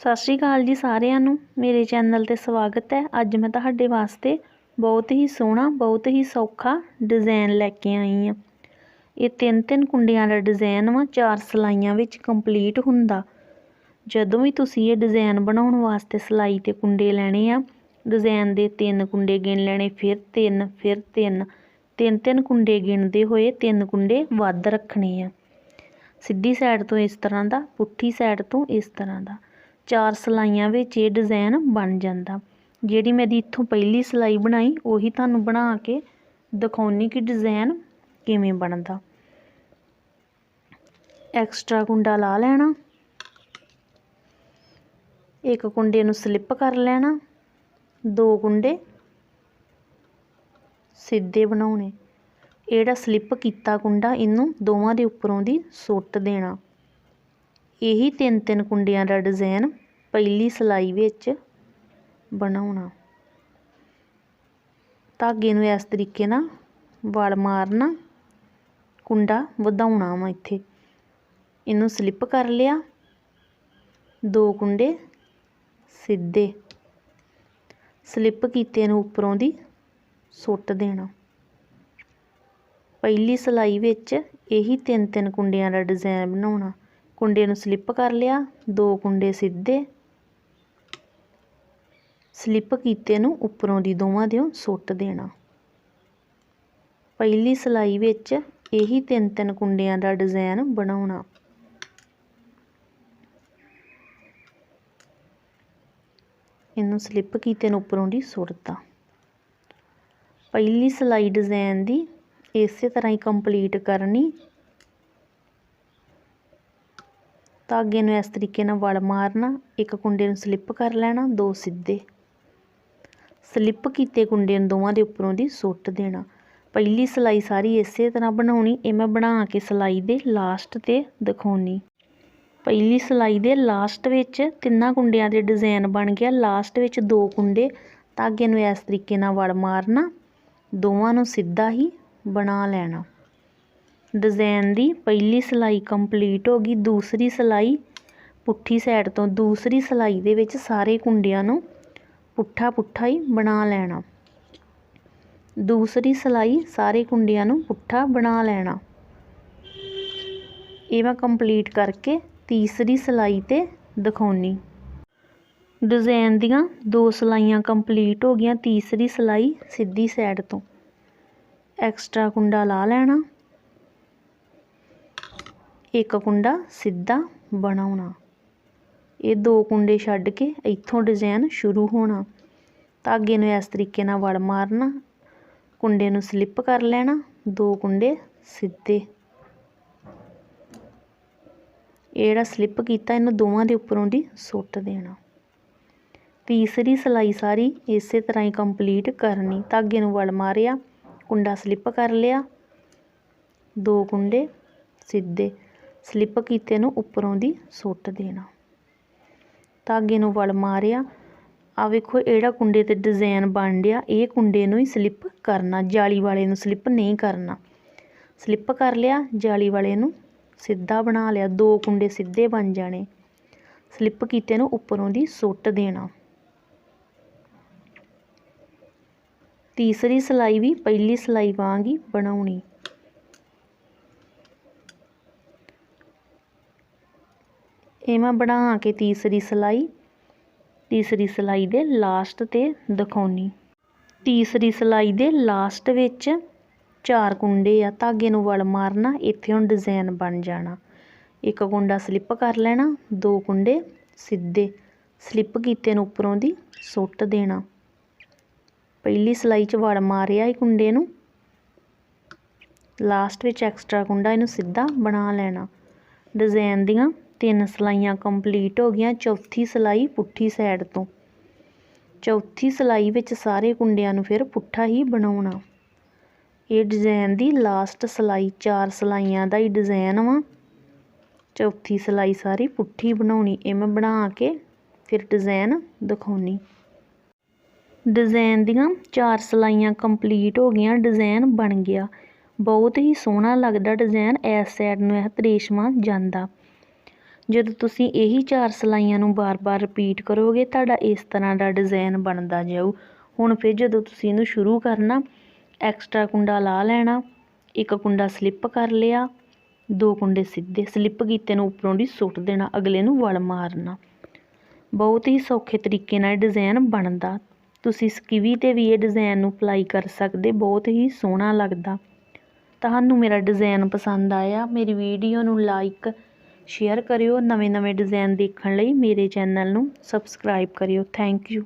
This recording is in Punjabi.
ਸਤਿ ਸ਼੍ਰੀ ਅਕਾਲ ਜੀ ਸਾਰਿਆਂ ਨੂੰ। ਮੇਰੇ ਚੈਨਲ ਤੇ ਸਵਾਗਤ ਹੈ। ਅੱਜ ਮੈਂ ਤੁਹਾਡੇ ਵਾਸਤੇ ਬਹੁਤ ਹੀ ਸੋਹਣਾ, ਬਹੁਤ ਹੀ ਸੌਖਾ ਡਿਜ਼ਾਈਨ ਲੈ ਕੇ ਆਈ ਹਾਂ। ਇਹ ਤਿੰਨ ਤਿੰਨ ਕੁੰਡਿਆਂ ਦਾ ਡਿਜ਼ਾਈਨ ਵਾ, ਚਾਰ ਸਲਾਈਆਂ ਵਿੱਚ ਕੰਪਲੀਟ ਹੁੰਦਾ। ਜਦੋਂ ਵੀ ਤੁਸੀਂ ਇਹ ਡਿਜ਼ਾਈਨ ਬਣਾਉਣ ਵਾਸਤੇ ਸਲਾਈ ਤੇ ਕੁੰਡੇ ਲੈਣੇ ਆ ਡਿਜ਼ਾਈਨ ਦੇ ਤਿੰਨ ਕੁੰਡੇ ਗਿਣ ਲੈਣੇ, ਫਿਰ ਤਿੰਨ ਫਿਰ ਤਿੰਨ। ਤਿੰਨ ਤਿੰਨ ਕੁੰਡੇ ਗਿਣਦੇ ਹੋਏ ਤਿੰਨ ਕੁੰਡੇ ਵੱਧ ਰੱਖਣੇ ਆ। ਸਿੱਧੀ ਸਾਈਡ ਤੋਂ ਇਸ ਤਰ੍ਹਾਂ ਦਾ, ਪੁੱਠੀ ਸਾਈਡ ਤੋਂ ਇਸ ਤਰ੍ਹਾਂ ਦਾ। ਚਾਰ ਸਲਾਈਆਂ ਵਿੱਚ ਇਹ ਡਿਜ਼ਾਈਨ ਬਣ ਜਾਂਦਾ। ਜਿਹੜੀ ਮੈਂ ਦੀ ਇੱਥੋਂ ਪਹਿਲੀ ਸਲਾਈ ਬਣਾਈ, ਉਹੀ ਤੁਹਾਨੂੰ ਬਣਾ ਕੇ ਦਿਖਾਉਣੀ ਕਿ ਡਿਜ਼ਾਈਨ ਕਿਵੇਂ ਬਣਦਾ। ਐਕਸਟਰਾ ਕੁੰਡਾ ਲਾ ਲੈਣਾ। ਇੱਕ ਕੁੰਡੇ ਨੂੰ ਸਲਿੱਪ ਕਰ ਲੈਣਾ। ਦੋ ਕੁੰਡੇ ਸਿੱਧੇ ਬਣਾਉਣੇ। ਇਹ ਜਿਹੜਾ ਸਲਿੱਪ ਕੀਤਾ ਕੁੰਡਾ ਇਹਨੂੰ ਦੋਵਾਂ ਦੇ ਉੱਪਰੋਂ ਦੀ ਸੁੱਟ ਦੇਣਾ। ਇਹੀ ਤਿੰਨ ਤਿੰਨ ਕੁੰਡਿਆਂ ਦਾ ਡਿਜ਼ਾਈਨ ਪਹਿਲੀ ਸਲਾਈ ਵਿੱਚ ਬਣਾਉਣਾ। ਧਾਗੇ ਨੂੰ ਇਸ ਤਰੀਕੇ ਨਾਲ ਵਲ ਮਾਰਨਾ, ਕੁੰਡਾ ਵਧਾਉਣਾ ਵਾ ਇੱਥੇ। ਇਹਨੂੰ ਸਲਿੱਪ ਕਰ ਲਿਆ। ਦੋ ਕੁੰਡੇ ਸਿੱਧੇ। ਸਲਿੱਪ ਕੀਤੇ ਨੂੰ ਉੱਪਰੋਂ ਦੀ ਸੁੱਟ ਦੇਣਾ। ਪਹਿਲੀ ਸਲਾਈ ਵਿੱਚ ਇਹੀ ਤਿੰਨ ਤਿੰਨ ਕੁੰਡਿਆਂ ਦਾ ਡਿਜ਼ਾਈਨ ਬਣਾਉਣਾ। ਕੁੰਡੇ ਨੂੰ ਸਲਿੱਪ ਕਰ ਲਿਆ, ਦੋ ਕੁੰਡੇ ਸਿੱਧੇ। ਸਲਿੱਪ ਕੀਤੇ ਨੂੰ ਉੱਪਰੋਂ ਦੀ ਦੋਵਾਂ ਦਿਓ ਸੁੱਟ ਦੇਣਾ। ਪਹਿਲੀ ਸਲਾਈ ਵਿੱਚ ਇਹੀ ਤਿੰਨ ਤਿੰਨ ਕੁੰਡਿਆਂ ਦਾ ਡਿਜ਼ਾਈਨ ਬਣਾਉਣਾ। ਇਹਨੂੰ ਸਲਿੱਪ ਕੀਤੇ ਨੂੰ ਉੱਪਰੋਂ ਦੀ ਸੁੱਟਦਾ ਪਹਿਲੀ ਸਲਾਈ ਡਿਜ਼ਾਈਨ ਦੀ ਇਸੇ ਤਰ੍ਹਾਂ ਹੀ ਕੰਪਲੀਟ ਕਰਨੀ ਧਾਗੇ ਨੂੰ ਇਸ ਤਰੀਕੇ ਨਾਲ ਵੜ ਮਾਰਨਾ, ਇੱਕ ਕੁੰਡੇ ਨੂੰ ਸਲਿੱਪ ਕਰ ਲੈਣਾ, ਦੋ ਸਿੱਧੇ। ਸਲਿੱਪ ਕੀਤੇ ਕੁੰਡੇ ਨੂੰ ਦੋਵਾਂ ਦੇ ਉੱਪਰੋਂ ਦੀ ਸੁੱਟ ਦੇਣਾ। ਪਹਿਲੀ ਸਲਾਈ ਸਾਰੀ ਇਸੇ ਤਰ੍ਹਾਂ ਬਣਾਉਣੀ, ਇਹ ਮੈਂ ਬਣਾ ਕੇ ਸਲਾਈ ਦੇ ਲਾਸਟ ਤੇ ਦਿਖਾਉਣੀ। ਪਹਿਲੀ ਸਲਾਈ ਦੇ ਲਾਸਟ ਵਿੱਚ ਤਿੰਨਾਂ ਕੁੰਡਿਆਂ ਦੇ ਡਿਜ਼ਾਈਨ ਬਣ ਗਿਆ। ਲਾਸਟ ਵਿੱਚ ਦੋ ਕੁੰਡੇ ਧਾਗੇ ਨੂੰ ਇਸ ਤਰੀਕੇ ਨਾਲ ਵੜ ਮਾਰਨਾ, ਦੋਵਾਂ ਨੂੰ ਸਿੱਧਾ ਹੀ ਬਣਾ ਲੈਣਾ। ਡਿਜ਼ਾਈਨ ਦੀ ਪਹਿਲੀ ਸਿਲਾਈ ਕੰਪਲੀਟ ਹੋ ਗਈ, ਦੂਸਰੀ ਸਿਲਾਈ ਪੁੱਠੀ ਸਾਈਡ ਤੋਂ, ਦੂਸਰੀ ਸਿਲਾਈ ਦੇ ਵਿੱਚ ਸਾਰੇ ਕੁੰਡਿਆਂ ਨੂੰ ਪੁੱਠਾ ਪੁੱਠਾ ਹੀ ਬਣਾ ਲੈਣਾ। ਦੂਸਰੀ ਸਿਲਾਈ ਸਾਰੇ ਕੁੰਡਿਆਂ ਨੂੰ ਪੁੱਠਾ ਬਣਾ ਲੈਣਾ। ਇਹ ਮੈਂ ਕੰਪਲੀਟ ਕਰਕੇ ਤੀਸਰੀ ਸਿਲਾਈ ਤੇ ਦਿਖਾਉਣੀ। ਡਿਜ਼ਾਈਨ ਦੀਆਂ ਦੋ ਸਿਲਾਈਆਂ ਕੰਪਲੀਟ ਹੋ ਗਈਆਂ, ਤੀਸਰੀ ਸਿਲਾਈ ਸਿੱਧੀ ਸਾਈਡ ਤੋਂ। ਐਕਸਟਰਾ ਕੁੰਡਾ ਲਾ ਲੈਣਾ। ਇੱਕ ਕੁੰਡਾ ਸਿੱਧਾ ਬਣਾਉਣਾ। ਇਹ ਦੋ ਕੁੰਡੇ ਛੱਡ ਕੇ ਇੱਥੋਂ ਡਿਜ਼ਾਈਨ ਸ਼ੁਰੂ ਹੋਣਾ। ਧਾਗੇ ਨੂੰ ਇਸ ਤਰੀਕੇ ਨਾਲ ਵੜ ਮਾਰਨਾ, ਕੁੰਡੇ ਨੂੰ ਸਲਿੱਪ ਕਰ ਲੈਣਾ, ਦੋ ਕੁੰਡੇ ਸਿੱਧੇ। ਇਹ ਜਿਹੜਾ ਸਲਿੱਪ ਕੀਤਾ, ਇਹਨੂੰ ਦੋਵਾਂ ਦੇ ਉੱਪਰੋਂ ਦੀ ਸੁੱਟ ਦੇਣਾ। ਤੀਸਰੀ ਸਲਾਈ ਸਾਰੀ ਇਸੇ ਤਰ੍ਹਾਂ ਹੀ ਕੰਪਲੀਟ ਕਰਨੀ। ਧਾਗੇ ਨੂੰ ਵੜ ਮਾਰਿਆ, ਕੁੰਡਾ ਸਲਿੱਪ ਕਰ ਲਿਆ, ਦੋ ਕੁੰਡੇ ਸਿੱਧੇ। ਸਲਿੱਪ ਕੀਤੇ ਨੂੰ ਉੱਪਰੋਂ ਦੀ ਸੁੱਟ ਦੇਣਾ। ਧਾਗੇ ਨੂੰ ਵਲ ਮਾਰਿਆ। ਆ ਵੇਖੋ, ਇਹੜਾ ਕੁੰਡੇ ਤੇ ਡਿਜ਼ਾਈਨ ਬਣ ਰਿਹਾ। ਇਹ ਕੁੰਡੇ ਨੂੰ ਹੀ ਸਲਿੱਪ ਕਰਨਾ, ਜਾਲੀ ਵਾਲੇ ਨੂੰ ਸਲਿੱਪ ਨਹੀਂ ਕਰਨਾ। ਸਲਿੱਪ ਕਰ ਲਿਆ, ਜਾਲੀ ਵਾਲੇ ਨੂੰ ਸਿੱਧਾ ਬਣਾ ਲਿਆ। ਦੋ ਕੁੰਡੇ ਸਿੱਧੇ ਬਣ ਜਾਣੇ। ਸਲਿੱਪ ਕੀਤੇ ਨੂੰ ਉੱਪਰੋਂ ਦੀ ਸੁੱਟ ਦੇਣਾ। ਤੀਸਰੀ ਸਲਾਈ ਵੀ ਪਹਿਲੀ ਸਲਾਈ ਵਾਂਗ ਹੀ ਬਣਾਉਣੀ। ਇਹ ਮੈਂ ਬਣਾ ਕੇ ਤੀਸਰੀ ਸਲਾਈ। ਤੀਸਰੀ ਸਲਾਈ ਦੇ ਲਾਸਟ ਤੇ ਦਿਖਾਉਣੀ। ਤੀਸਰੀ ਸਲਾਈ ਦੇ ਲਾਸਟ ਵਿੱਚ ਚਾਰ ਕੁੰਡੇ ਆ, ਧਾਗੇ ਨੂੰ ਵਲ ਮਾਰਨਾ, ਇੱਥੇ ਹੁਣ ਡਿਜ਼ਾਈਨ ਬਣ ਜਾਣਾ। ਇੱਕ ਕੁੰਡਾ ਸਲਿੱਪ ਕਰ ਲੈਣਾ, ਦੋ ਕੁੰਡੇ ਸਿੱਧੇ ਸਲਿੱਪ ਕੀਤੇ ਨੂੰ ਉੱਪਰੋਂ ਦੀ ਸੁੱਟ ਦੇਣਾ। ਪਹਿਲੀ ਸਲਾਈ 'ਚ ਵੜ ਮਾਰਿਆ ਇਹ ਕੁੰਡੇ ਨੂੰ। ਲਾਸਟ ਵਿੱਚ ਐਕਸਟਰਾ ਕੁੰਡਾ ਇਹਨੂੰ ਸਿੱਧਾ ਬਣਾ ਲੈਣਾ। ਡਿਜ਼ਾਈਨ ਦੀਆਂ ਤਿੰਨ ਸਲਾਈਆਂ ਕੰਪਲੀਟ ਹੋ ਗਈਆਂ, ਚੌਥੀ ਸਲਾਈ ਪੁੱਠੀ ਸਾਈਡ ਤੋਂ। ਚੌਥੀ ਸਲਾਈ ਵਿੱਚ ਸਾਰੇ ਕੁੰਡਿਆਂ ਨੂੰ ਫਿਰ ਪੁੱਠਾ ਹੀ ਬਣਾਉਣਾ। ਇਹ ਡਿਜ਼ਾਈਨ ਦੀ ਲਾਸਟ ਸਲਾਈ, ਚਾਰ ਸਲਾਈਆਂ ਦਾ ਹੀ ਡਿਜ਼ਾਈਨ ਵਾ। ਚੌਥੀ ਸਲਾਈ ਸਾਰੀ ਪੁੱਠੀ ਬਣਾਉਣੀ, ਇਹ ਮੈਂ ਬਣਾ ਕੇ ਫਿਰ ਡਿਜ਼ਾਈਨ ਦਿਖਾਉਣੀ। ਡਿਜ਼ਾਈਨ ਦੀਆਂ ਚਾਰ ਸਲਾਈਆਂ ਕੰਪਲੀਟ ਹੋ ਗਈਆਂ ਡਿਜ਼ਾਈਨ ਬਣ ਗਿਆ। ਬਹੁਤ ਹੀ ਸੋਹਣਾ ਲੱਗਦਾ ਡਿਜ਼ਾਈਨ ਇਸ ਸਾਈਡ ਨੂੰ ਇਹ ਤਰੇਸ਼ਮਾ ਜਾਂਦਾ। ਜਦੋਂ ਤੁਸੀਂ ਇਹੀ ਚਾਰ ਸਲਾਈਆਂ ਨੂੰ ਬਾਰ-ਬਾਰ ਰਿਪੀਟ ਕਰੋਗੇ, ਤੁਹਾਡਾ ਇਸ ਤਰ੍ਹਾਂ ਦਾ ਡਿਜ਼ਾਈਨ ਬਣਦਾ ਜਾਊ। ਹੁਣ ਫਿਰ ਜਦੋਂ ਤੁਸੀਂ ਇਹਨੂੰ ਸ਼ੁਰੂ ਕਰਨਾ ਐਕਸਟਰਾ ਕੁੰਡਾ ਲਾ ਲੈਣਾ, ਇੱਕ ਕੁੰਡਾ ਸਲਿੱਪ ਕਰ ਲਿਆ, ਦੋ ਕੁੰਡੇ ਸਿੱਧੇ ਸਲਿੱਪ ਕੀਤੇ ਨੂੰ ਉੱਪਰੋਂ ਦੀ ਸੁੱਟ ਦੇਣਾ, ਅਗਲੇ ਨੂੰ ਵਲ ਮਾਰਨਾ। ਬਹੁਤ ਹੀ ਸੌਖੇ ਤਰੀਕੇ ਨਾਲ ਡਿਜ਼ਾਈਨ ਬਣਦਾ। ਤੁਸੀਂ ਸਕਿਵੀ 'ਤੇ ਵੀ ਇਹ ਡਿਜ਼ਾਈਨ ਨੂੰ ਅਪਲਾਈ ਕਰ ਸਕਦੇ, ਬਹੁਤ ਹੀ ਸੋਹਣਾ ਲੱਗਦਾ। ਤੁਹਾਨੂੰ ਮੇਰਾ ਡਿਜ਼ਾਈਨ ਪਸੰਦ ਆਇਆ, ਮੇਰੀ ਵੀਡੀਓ ਨੂੰ ਲਾਈਕ ਸ਼ੇਅਰ ਕਰਿਓ ਨਵੇਂ ਨਵੇਂ ਡਿਜ਼ਾਈਨ ਦੇਖਣ ਲਈ ਮੇਰੇ ਚੈਨਲ ਨੂੰ ਸਬਸਕ੍ਰਾਈਬ ਕਰਿਓ। Thank you